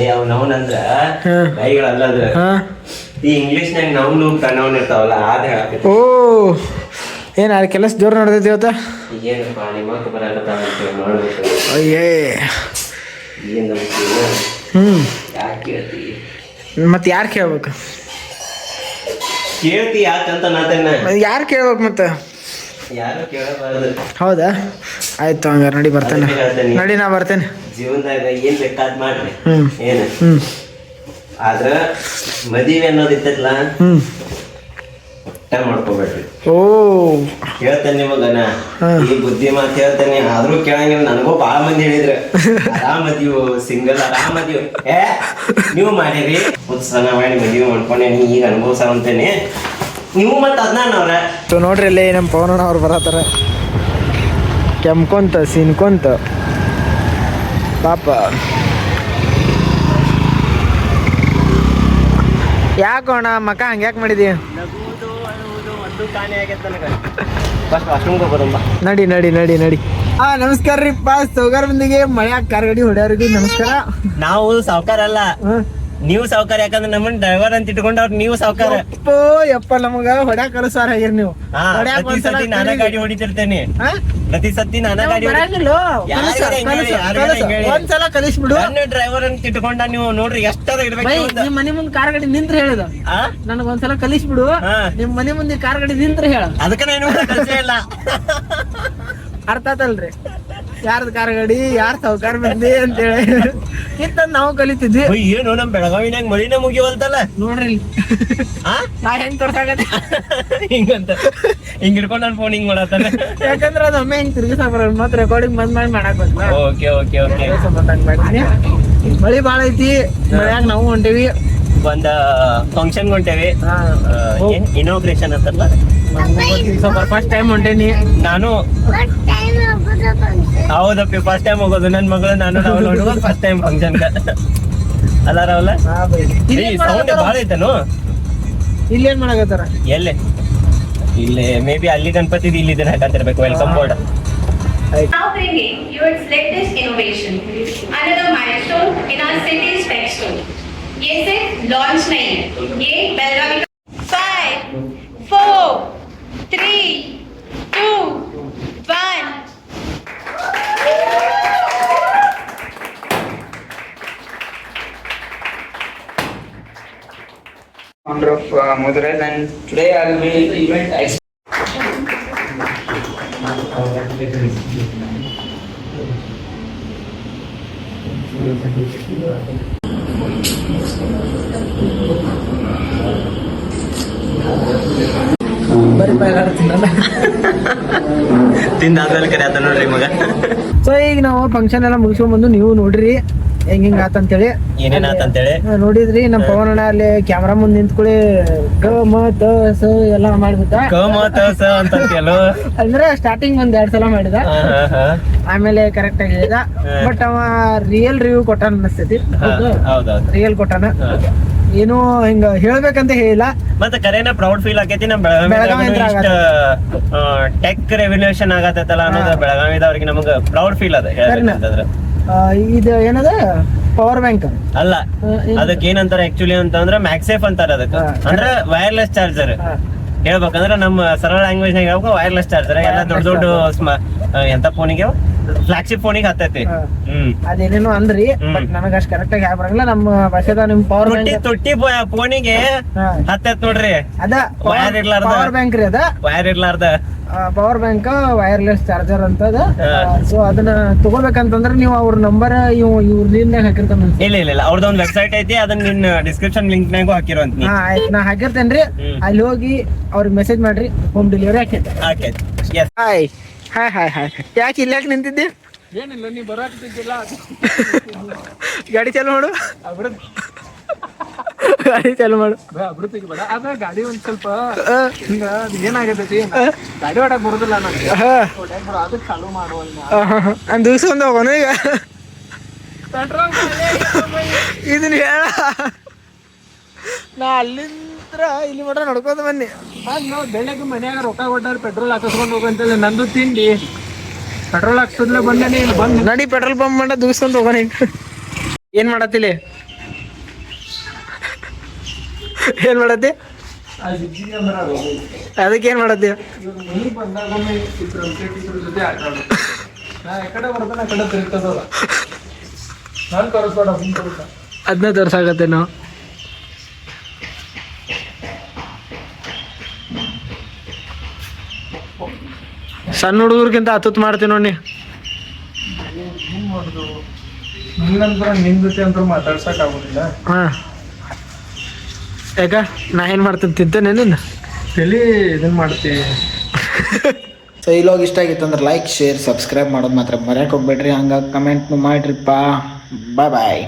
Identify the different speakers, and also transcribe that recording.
Speaker 1: ಏ ಅವ್ ನೌನ್ ಅಂದ್ರ ಈ ನೌನು ಪ್ರಣೌನ್ ಇರ್ತಾವಲ್ಲ ಅದ್ ಹೇಳಕ್ಕೆ
Speaker 2: ಓ ಏನು ಕೆಲಸ ಜೋರು ನಡೆದೈತಿ ಇವತ್ತ?
Speaker 1: ಏನಪ್ಪ ನಿಮ್ಮಕ್ಕ ಬರಕತ್ತಾವ ಅಂತೇಳಿ ನೋಡ್ಬೇಕು
Speaker 2: ಅಯ್ಯೇ.
Speaker 1: ಏನ್ ನಂಬ್ತೀವಿ
Speaker 2: ಹ್ಞೂ
Speaker 1: ಯಾಕೆ ಕೇಳ್ತಿ?
Speaker 2: ಮತ್ತೆ ಯಾರು ಕೇಳ್ಬೇಕು?
Speaker 1: ಕೇಳ್ತಿ ಯಾಕಂತ ನಾತನ್ನ
Speaker 2: ಯಾರು ಕೇಳ್ಬೇಕು ಮತ್ತೆ?
Speaker 1: ಯಾರು ಕೇಳಬಾರ್ದು.
Speaker 2: ಹೌದಾ? ಆಯ್ತು ಹಂಗಾರೆ ನಡಿ ಬರ್ತೇನೆ. ನಡಿ ನಾ ಬರ್ತೇನೆ.
Speaker 1: ಜೀವನದಾಗ ಏನ್ ಬೇಕಾದ್ ಮಾಡ್ರಿ. ಏನ್? ಆದ್ರ ಮದುವೆ ಅನ್ನೋದು ಇತ್ತಲ್ಲ? ಒಟ್ಟ ಮಾಡ್ಕೋಬೇಡ್ರಿ.
Speaker 2: ಓ.
Speaker 1: ಹೇಳ್ತೇನೆ ನಿಮಗ ನಾ.
Speaker 2: ಹಾ.
Speaker 1: ಈ ಬುದ್ಧಿ ಮಾತು ಹೇಳ್ತೇನೆ. ಆದ್ರೂ ಕೇಳಂಗಿಲ್ಲ ನನಗೂ ಬಹಳ ಮಂದಿ ಹೇಳಿದ್ರ. ಆರಾಮ್ ಮದ್ಯು ಸಿಂಗಲ್ ಆರಾಮ್ ಮದ್ಯು ಏ ನೀವು ಮಾಡಿರಿ. ಉತ್ಸವ ಮಾಡಿ ಮದುವೆ ಮಾಡ್ಕೊಂಡೇನಿ ಈಗ ಅನುಭವಿಸ ಅಂತೇನೆ ನೀವು ಮತ್ತೆ ಅದನ್ನ
Speaker 2: ನೋಡ್ರಿ ಇಲ್ಲಿ ನಮ್ಮ ಪವನಣ್ಣ ಅವ್ರು ಬರತ್ತಾರ. ಕೆಮ್ಕೊಂತ ಸೀನ್ಕೊಂತ ಪಾಪ ಯಾಕೋಣ ಮಕ ಹಂಗ್ಯಾಕ್ ಮಾಡಿದಿ? ನಡಿ ನಡಿ ನಡಿ ನಡಿ. ಹಾ ನಮಸ್ಕಾರ ರೀ ಪಾ ಸೌಗಾರ ಮಂದಿಗೆ ಮಳೆ ಕಾರ್ಗಡಿ ಹೊಡ್ಯಾರಿಗೆ ನಮಸ್ಕಾರ.
Speaker 1: ನಾವು ಸಾವ್ಕಾರ ಅಲ್ಲ. ನೀವು ಸಾವುಕಾರ ಯಾಕಂದ್ರೆ ನಮ್ಮನ್ನ ಡ್ರೈವರ್ ಅಂತ ಇಟ್ಕೊಂಡು ಅವ್ರು ನೀವು ಸಾವುಕಾರ
Speaker 2: ಎಪ್ಪ ಯಪ್ಪ ನಮಗ ಹೊಡ್ಯಾಕ ಕಲಸಾರ ಆಗ್ಯಾರ ನೀವು
Speaker 1: ಹಾ
Speaker 2: ಹೊಡ್ಯಾಕ
Speaker 1: ಪ್ರತಿ
Speaker 2: ಒಂದ್ಸಲ
Speaker 1: ಸತಿ ನಾನ ಗಾಡಿ ಹೊಡಿತಿರ್ತೇನೆ
Speaker 2: ಹಾ?
Speaker 1: ಪ್ರತಿ ಸತಿ ನಾನ ಗಾಡಿ ಹೊಡಿ-
Speaker 2: ಬರಂಗಿಲ್ಲೋ?
Speaker 1: ಯಾರಿಗಾರ
Speaker 2: ಕಲಸ,
Speaker 1: ಹಿಂಗ್ ಹೇಳಿ,
Speaker 2: ಕಲಸ,
Speaker 1: ಯಾರಿಗಾರ
Speaker 2: ಕಲಸ.
Speaker 1: ಹಿಂಗ್ ಹೇಳಿ.
Speaker 2: ಒಂದ್ಸಲ ಕಲಿಸ್ಬಿಡು
Speaker 1: ನನ್ನ ಡ್ರೈವರ್ ಅಂತ ಇಟ್ಕೊಂಡ ನೀವು ನೋಡ್ರಿ ಎಷ್ಟದ
Speaker 2: ಬೈ
Speaker 1: ಇಡ್ಬೇಕು ಅಂತ.
Speaker 2: ನಿಮ್ ಮನೆ ಮುಂದೆ ಕಾರ್ ಗಾಡಿ ನಿಂತ್ರ ಹೇಳಿದ
Speaker 1: ಆ?
Speaker 2: ನನಗ ಒಂದ್ಸಲ ಕಲಿಸ್ಬಿಡು
Speaker 1: ಹಾ.
Speaker 2: ನಿಮ್ ಮನೆ ಮುಂದೆ ಕಾರ್ ಗಾಡಿ ನಿಂತ್ರ ಹೇಳ
Speaker 1: ಅದಕ್ಕೆ ನಾನು ಕಲ್ಸೇ ಇಲ್ಲ
Speaker 2: ಅರ್ಥ ಆತಲ್ರಿ ಯಾರ್ದ ಕಾರ್ ಗಾಡಿ ಯಾರ್ ಸಾವ್ಕಾರ ಅಂತ ಅಂತೇಳಿ ಇಂತ ನಾವು ಕಲಿತಿದ್ವಿ.
Speaker 1: ಏನು ನಮ್ ಬೆಳಗಾವಿನಾಗ ಮಳಿನ ಮುಗಿವಲ್ತಲ್ಲ?
Speaker 2: ನೋಡ್ರಿ? ನಾ ಹೆಂಗ್ ತೋರ್ಸಾಗತ್ತೆ
Speaker 1: ಹಿಂಗಂತ. ಹಿಂಗ್ ಹಿಡ್ಕೊಂಡ್ ನನ್ ಫೋನ್ ಹಿಂಗ್ ಮಾಡತ್ತಾನೆ.
Speaker 2: ಯಾಕಂದ್ರ ಅದು ಒಮ್ಮೆ ಹಿಂಗ್ ತಿರ್ಗಿಸ ಮತ್ತ ಮತ್ ರೆಕಾರ್ಡಿಂಗ್ ಬಂದ್ ಮಾಡಿ ಮಾಡಕ್
Speaker 1: ಓಕೆ ಓಕೆ ಓಕೆ.
Speaker 2: ಮಳಿ ಬಾಳ ಐತಿ ಮಳ್ಯಾಗ ನಾವು ಹೊಂಟೇವಿ.
Speaker 1: ಒಂದ ಫಂಕ್ಷನ್ ಹೊಂಟೇವಿ.
Speaker 2: ಹಾ.
Speaker 1: ಇನೋಗ್ರೇಷನ್ ಅಂತಲ್ಲ
Speaker 2: ಫಸ್ಟ್ ಟೈಮ್ ಹೊಂಟೇನಿ
Speaker 1: ನಾನು ಹೌದಪ್ಪಿ ಫಸ್ಟ್ ಟೈಮ್ ಹೋಗೋದು ನನ್ ಮಗಳು ನಾನು ನಾವು ನೋಡುವಾಗ ಫಸ್ಟ್ ಟೈಮ್ ಫಂಕ್ಷನ್ ಅಲ್ಲ ರಾವಲ್ಲ
Speaker 2: ಹಾ ಬೈ. ಇಲ್ಲಿ ಏನ್
Speaker 1: ಸೌಂಡ್
Speaker 2: ಮಾಡಕತ್ತಾರ?
Speaker 1: ಭಾಳ ಐತನು
Speaker 2: ಇಲ್ಲಿ ಏನ್ ಮಾಡಕತ್ತಾರ
Speaker 1: ಎಲ್ಲೇ ಇಲ್ಲಿ ಮೇ ಬಿ ಅಲ್ಲಿ ಗಣಪತಿ ಇಲ್ಲಿ ಇದನ್ನ ಹಾಕಂತಿರ್ಬೇಕು welcome board
Speaker 3: Now bringing you its latest innovation, another milestone in our city's tech store. ये सिर्फ लॉन्च नहीं है ये Belagavi
Speaker 4: founder of uh, Mudraz and today I will be
Speaker 1: ತಿಂದಾದ್ಮೇಲೆ ಕರೆ ಆತ ನೋಡ್ರಿ ಮಗ.
Speaker 2: ಸೊ ಈಗ ನಾವು ಫಂಕ್ಷನ್ ಎಲ್ಲ ಮುಗಿಸ್ಕೊಂಡ್ ಬಂದು ನೀವು ನೋಡ್ರಿ. ಹೆಂಗ್ ಹಿಂಗ್ ಆತಂತೇಳಿ
Speaker 1: ಏನೇನ್ ಆತ
Speaker 2: ಅಂತೇಳಿ? ನೋಡಿದ್ರಿ ನಮ್ ಪವನ್ ಅಣ್ಣ ಅಲ್ಲಿ ಕ್ಯಾಮ್ರಾ ಮುಂದೆ ನಿಂತ್ಕೊಳ್ಳಿ ಗ ಮ ತ ಸ ಎಲ್ಲ ಮಾಡ್ಬಿಟ್ಟ.
Speaker 1: ಕ ಮ ತ ಸ ಅಂತಂತಿಯಲ್ಲೋ
Speaker 2: ಅಂದ್ರೆ ಸ್ಟಾರ್ಟಿಂಗ್ ಒಂದ್ ಎರಡ್ ಸಲ ಮಾಡಿದ. ಆಮೇಲೆ ಕರೆಕ್ಟ್ ಆಗಿ ಹೇಳಿದ. ಬಟ್ ಅವ ರಿಯಲ್ ರಿವ್ಯೂ ಕೊಟ್ಟಾನ ಅನಿಸ್ತೈತಿ.
Speaker 1: ಹೌದೌದು
Speaker 2: ರಿಯಲ್ ಕೊಟ್ಟಾನ. ಏನು ಹಿಂಗ ಹೇಳ್ಬೇಕಂತ ಹೇಳಿಲ್ಲ.
Speaker 1: ಮತ್ತೆ ಕರೆನ ಪ್ರೌಡ್ ಫೀಲ್ ಆಕೈತಿ ನಮ್
Speaker 2: ಬೆಳಗಾವಿ
Speaker 1: ಟೆಕ್ ರೆವಲ್ಯೂಷನ್ ಆಗತ್ತಲ್ಲ ಅನ್ನೋದು. ಬೆಳಗಾವಿದವ್ರಿಗೆ ನಮಗ ಪ್ರೌಡ್ ಫೀಲ್ ಅದ
Speaker 2: ಇದು ಏನದ? ಪವರ್ ಬ್ಯಾಂಕ್
Speaker 1: ಅಲ್ಲ ಅದಕ್ಕೆ ಏನಂತಾರೆ ಆಕ್ಚುಲಿ ಅಂತಂದ್ರೆ ಮ್ಯಾಕ್ಸೇಫ್ ಅಂತಾರೆ ಅದಕ್ಕೆ. ಅಂದ್ರೆ ವೈರ್ಲೆಸ್ ಚಾರ್ಜರ್ ಹೇಳ್ಬೇಕಂದ್ರ ನಮ್ಮ ಸರಳ ಲ್ಯಾಂಗ್ವೇಜ್ ನಾಗ ಹೇಳ್ಬೇಕು ವೈರ್ಲೆಸ್ ಚಾರ್ಜರ್ ಎಲ್ಲ ದೊಡ್ಡ ದೊಡ್ಡ ಎಂತ ಫೋನಿಗೆ ಫ್ಲಾಗ್ಶಿಪ್ ಫೋನಿಗೆ ಹತ್ತೈತಿ. ಹ್ಮ್.
Speaker 2: ಅದೇನೇನೋ ಅಂದ್ರಿ. ಬಟ್ ನನಗ ಅಷ್ಟ್ ಕರೆಕ್ಟ್ ಆಗಿ ಬರಂಗಿಲ್ಲ. ನಮ್ಮ ಭಾಷೆದ ನಿಮ್ ಪವರ್
Speaker 1: ತೊಟ್ಟಿ
Speaker 2: ಬ್ಯಾಂಕ್
Speaker 1: ತೊಟ್ಟಿ ಫೋನಿಗೆ. ಹತ್ತೈತ್ ನೋಡ್ರಿ.
Speaker 2: ಅದ
Speaker 1: ವೈರ್ ಇರ್ಲಾರ್ದ.
Speaker 2: ಪವರ್ ಬ್ಯಾಂಕ್ ರೀ ಅದ.
Speaker 1: ವೈರ್ ಇರ್ಲಾರ್ದ.
Speaker 2: ಪವರ್ ಬ್ಯಾಂಕ್ ವೈರ್ಲೆಸ್ ಚಾರ್ಜರ್ ಅಂತದ. ಸೊ ಅದನ್ನ ತಗೋಬೇಕಂತಂದ್ರ ನೀವು ಅವ್ರ ನಂಬರ್ ಇವ್ ಇವ್ರ ಹಾಕಿರ್ತಾನ.
Speaker 1: ಇಲ್ಲ ಇಲ್ಲ ಇಲ್ಲ. ಅವ್ರದ್ದೊಂದು ವೆಬ್ಸೈಟ್ ಐತಿ ಅದನ್ನ ನಿನ್ನ ಡಿಸ್ಕ್ರಿಪ್ಷನ್ ಲಿಂಕ್ ನಾಗೂ ಹಾಕಿರೋ ಅಂತ
Speaker 2: ಹಾ ಆಯ್ತು. ನಾ ಹಾಕಿರ್ತೇನ್ರಿ. ಅಲ್ಲಿ ಹೋಗಿ ಅವ್ರಿಗೆ ಮೆಸೇಜ್ ಮಾಡ್ರಿ home delivery ಹಾಕೈತೆ.
Speaker 1: Okay yes
Speaker 2: hi hi hi hi ಯಾಕೆ ಇಲ್ಲಿ ಯಾಕೆ ನಿಂತಿದ್ದೆ?
Speaker 5: ಏನಿಲ್ಲ ನೀ ಬರಾಕ್ತಿದ್ದಿಲ್ಲ
Speaker 2: ಗಾಡಿ ಚಾಲು ಮಾಡು. ಗಾಡಿ ಚಾಲು ಮಾಡು.
Speaker 5: ಅಭಿವೃದ್ಧಿಗೆ ಬೇಡ. ಅದ ಗಾಡಿ ಒಂದ್ ಸ್ವಲ್ಪ ಹಿಂಗ ಅದು ಏನಾಗೈತಿ ಗಾಡಿ ಹೊಡಕ್ ಬರುದಿಲ್ಲ ನನಗೆ ಅದಕ್ಕೆ ಚಾಲು ಮಾಡುವಲ್ಲ
Speaker 2: ದಿವಸ ಒಂದು ಹೋಗೋಣ ಈಗ. ಇದನ್ನ ಹೇಳ. ನಾ ಅಲ್ಲಿಂದ್ರ ಇಲ್ಲಿ ಮಟ್ಟ ನಡ್ಕೊಂಡ್ ಬನ್ನಿ.
Speaker 5: ಆಗ ನಾವು ಬೆಳಗ್ಗೆ ಮನ್ಯಾಗ ರೊಕ್ಕ ಕೊಟ್ಟಾರ ಪೆಟ್ರೋಲ್ ಹಾಕಸ್ಕೊಂಡು ಹೋಗಂತಲ್ಲ ನಂದು ತಿಂಡಿ. ಪೆಟ್ರೋಲ್ ಹಾಕ್ಸದ್ಲೆ ಬಂದ ನೀನು ಬಂದು.
Speaker 2: ನಡಿ ಪೆಟ್ರೋಲ್ ಪಂಪ್ ಮಾಡ ದೂಸ್ಕೊಂಡು ಹೋಗೋಣ ಏನ್ ಮಾಡತ್ತಿಲ್ಲ
Speaker 5: ಏನ್ ಮಾಡತ್ತೆ? ಅದಕ್ಕೆ ಏನ್ ಮಾಡತ್ತೆ? ಅದನ್ನ ತೋರ್ಸಾಗತ್ತೆ ನಾವು ಸಣ್ಣ ಹುಡುಗರ್ಗಿಂತ ಹತ್ತತ್ ಮಾಡ್ತೀನಿ ನೋಡಿ
Speaker 6: ಏನ್ ಮಾಡುದು ನಿನ್ನಂತರ ನಿನ್ ಜೊತೆ ಅಂತ ಮಾತಾಡ್ಸಕ್ ಆಗೋದಿಲ್ಲ.
Speaker 5: ಹಾ. ಯಾಕ? ನಾ ಏನ್ ಮಾಡ್ತೀನಿ? ತಿಂತೇನೆ ನಿನ್ನ?
Speaker 6: ತಲೆ ಇದನ್ ಮಾಡ್ತೀವಿ
Speaker 2: ಸೊ ಈ ಲಾಗ್ ಇಷ್ಟ ಆಗಿತ್ತು ಅಂದ್ರೆ ಲೈಕ್ ಶೇರ್ ಸಬ್ಸ್ಕ್ರೈಬ್ ಮಾಡೋದು ಮಾತ್ರ ಮರ್ಯಾಕೆ ಹೋಗ್ಬೇಡ್ರಿ. ಹಂಗಾಗಿ ಕಮೆಂಟ್ ಮಾಡಿರಿಪ್ಪ. ಬಾಯ್ ಬಾಯ್